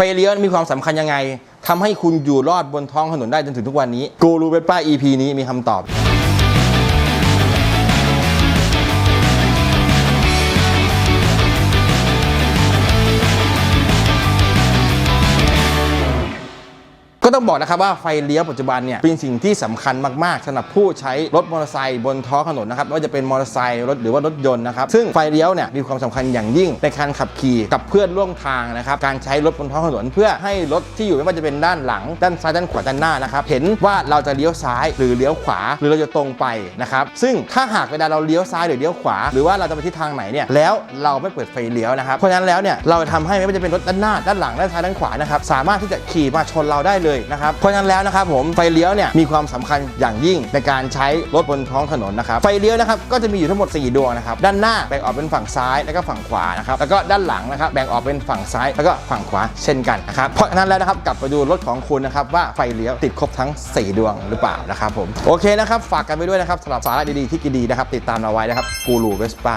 ฟเลี้ยวมีความสำคัญยังไงทำให้คุณอยู่รอดบนท้องถนนได้จนถึงทุกวันนี้ กูรูเป็นป้า EP นี้มีคำตอบ ก็ต้องบอกนะครับว่าไฟเลี้ยวปัจจุบันเนี่ยเป็นสิ่งที่สำคัญมากๆสำหรับผู้ใช้รถมอเตอร์ไซค์บนท้องถนนนะครับไม่ว่าจะเป็นมอเตอร์ไซค์รถหรือว่ารถยนต์นะครับซึ่งไฟเลี้ยวเนี่ยมีความสำคัญอย่างยิ่งในการขับขี่กับเพื่อนร่วมทางนะครับการใช้รถบนท้องถนน เพื่อให้รถที่อยู่ไม่ว่าจะเป็นด้านหลัง ด้านซ้ายด้านขวาด้านหน้านะครับเห็นว่าเราจะเลี้ยวซ้ายหรือเลี้ยวขวาหรือเราจะตรงไปนะครับซึ่งถ้าหากเวลาเราเลี้ยวซ้ายหรือเลี้ยวขวา หรือว่าเราจะไปทิศทางไหนเนี่ยแล้วเราไม่เปิดไฟเลี้ยวนะครับเพราะฉะนั้นแล้วเนี่ยเราทำให้ไม่ว่าจะเป็นรถด้านหน้าด้านหลังด้านซ้ายด้านขวานะครับสามารถที่จะขี่มาชนเราได้เลยนะครับเพราะฉะนั้นแล้วนะครับผมไฟเลี้ยวเนี่ยมีความสำคัญอย่างยิ่งในการใช้รถบนท้องถนนนะครับไฟเลี้ยวนะครับก็จะมีอยู่ทั้งหมด 4 ดวงนะครับด้านหน้าแบ่งออกเป็นฝั่งซ้ายแล้วก็ฝั่งขวานะครับแล้วก็ด้านหลังนะครับแบ่งออกเป็นฝั่งซ้ายแล้วก็ฝั่งขวาเช่นกันนะครับเพราะฉะนั้นแล้วนะครับกลับไปดูรถของคุณนะครับว่าไฟเลี้ยวติดครบทั้ง 4 ดวงหรือเปล่านะครับผมโอเคนะครับฝากกันไปด้วยนะครับสำหรับสาระดีๆที่ดีนะครับติดตามเราไว้นะครับกูรูเวสป้า